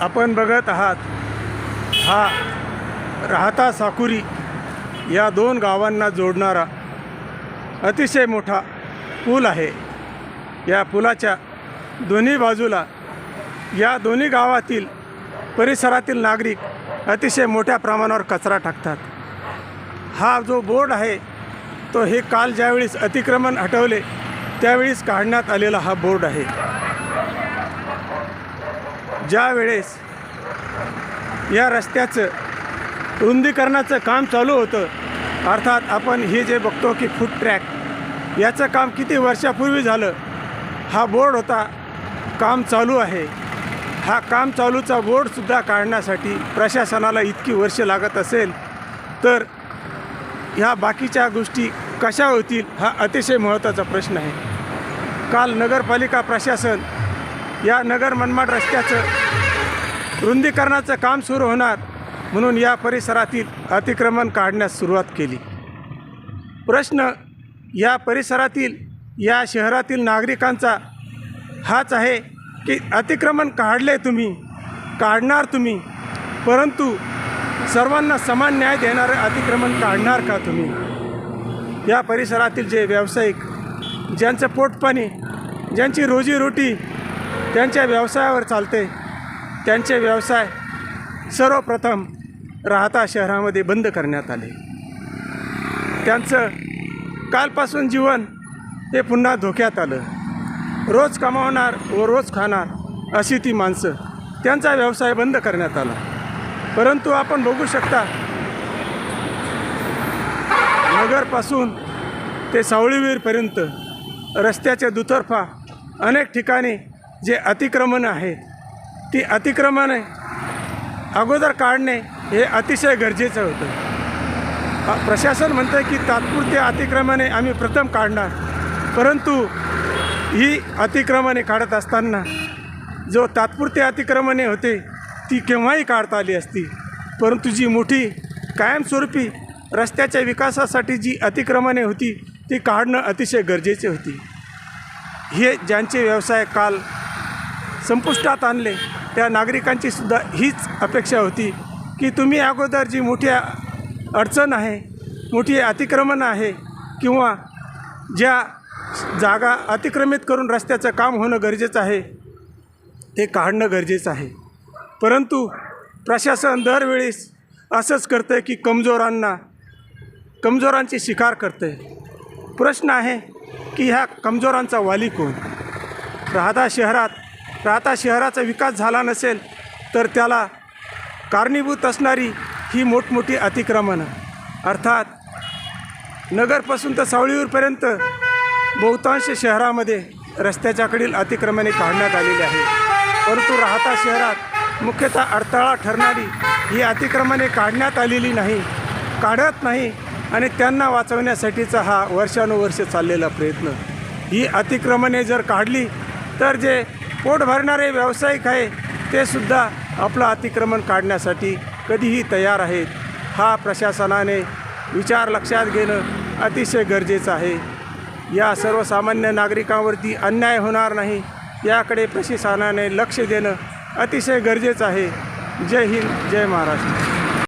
आपण बघत आहात हा राहता साकुरी या दोन गावांना जोडणारा अतिशय मोठा पूल आहे. या पुलाच्या दोन्ही बाजूला या दोन्ही गावातील परिसरातील नागरिक अतिशय मोठ्या प्रमाणावर कचरा टाकतात. हा जो बोर्ड आहे तो हे काल ज्यावेळेस अतिक्रमण हटवले त्यावेळेस काढण्यात आलेला हा बोर्ड आहे. ज्या वेळेस या रस्त्याचं रुंदीकरणाचं काम चालू होतं अर्थात आपण हे जे बघतो की फूड ट्रॅक याचं काम किती वर्षापूर्वी झालं हा बोर्ड होता काम चालू आहे. हा काम चालूचा बोर्डसुद्धा काढण्यासाठी प्रशासनाला इतकी वर्ष लागत असेल तर ह्या बाकीच्या गोष्टी कशा होतील हा अतिशय महत्त्वाचा प्रश्न आहे. काल नगरपालिका प्रशासन या नगर मनमाड रस्त्याचं रुंदीकरणाचं काम सुरू होणार म्हणून या परिसरातील अतिक्रमण काढण्यास सुरुवात केली. प्रश्न या परिसरातील या शहरातील नागरिकांचा हाच आहे की अतिक्रमण काढले तुम्ही काढणार तुम्ही परंतु सर्वांना समान न्याय देणारं अतिक्रमण काढणार का तुम्ही? या परिसरातील जे व्यावसायिक ज्यांचं पोटपाणी ज्यांची रोजीरोटी त्यांच्या व्यवसायावर चालते. त्यांचे व्यवसाय सर्वप्रथम राहता शहरामध्ये बंद करण्यात आले. त्यांचं कालपासून जीवन हे पुन्हा धोक्यात आलं. रोज कमावणार व रोज खाणार अशी ती माणसं त्यांचा व्यवसाय बंद करण्यात आला. परंतु आपण बघू शकता नगरपासून ते सावळीवीरपर्यंत रस्त्याच्या दुतर्फा अनेक ठिकाणी जे अतिक्रमण आहेत ती अतिक्रमणे अगोदर काढणे हे अतिशय गरजेचं होतं. प्रशासन म्हणतं की तात्पुरते अतिक्रमणे आम्ही प्रथम काढणार. परंतु ही अतिक्रमणे काढत असताना जो तात्पुरते अतिक्रमणे होते ती केव्हाही काढता आली असती. परंतु जी मोठी कायमस्वरूपी रस्त्याच्या विकासासाठी जी अतिक्रमणे होती ती काढणं अतिशय गरजेचे होती. हे ज्यांचे व्यवसाय काल संपुष्टात आणले. त्या नागरिकांची सुद्धा हीच अपेक्षा होती की तुम्ही अगोदर जी मोठी अडचण आहे मोठी अतिक्रमण आहे किंवा ज्या जागा अतिक्रमित करून रस्त्याचं काम होणं गरजेचं आहे ते काढणं गरजेचं आहे. परंतु प्रशासन दरवेळेस असंच करतं आहे की कमजोरांना कमजोरांची शिकार करतं आहे प्रश्न आहे की ह्या कमजोरांचा वाली कोण? राहता शहरात राहता शहराचा विकास झाला नसेल तर त्याला कारणीभूत असणारी ही मोठमोठी अतिक्रमणं. अर्थात नगरपासून तर सावळीवरपर्यंत बहुतांश शहरामध्ये रस्त्याच्याकडील अतिक्रमणे काढण्यात आलेली आहे परंतु राहता शहरात मुख्यतः अडथळा ठरणारी ही अतिक्रमणे काढण्यात आलेली नाही काढत नाही आणि त्यांना वाचवण्यासाठीचा हा वर्षानुवर्ष चाललेला प्रयत्न. ही अतिक्रमणे जर काढली तर जे पोट भरणारे व्यावसायिक आहे ते सुद्धा आपलं अतिक्रमण काढण्यासाठी कधीही तयार आहेत. हा प्रशासनाने विचार लक्षात घेणं अतिशय गरजेचं आहे. या सर्वसामान्य नागरिकांवरती अन्याय होणार नाही याकडे प्रशासनाने लक्ष देणं अतिशय गरजेचं आहे. जय हिंद जय महाराष्ट्र.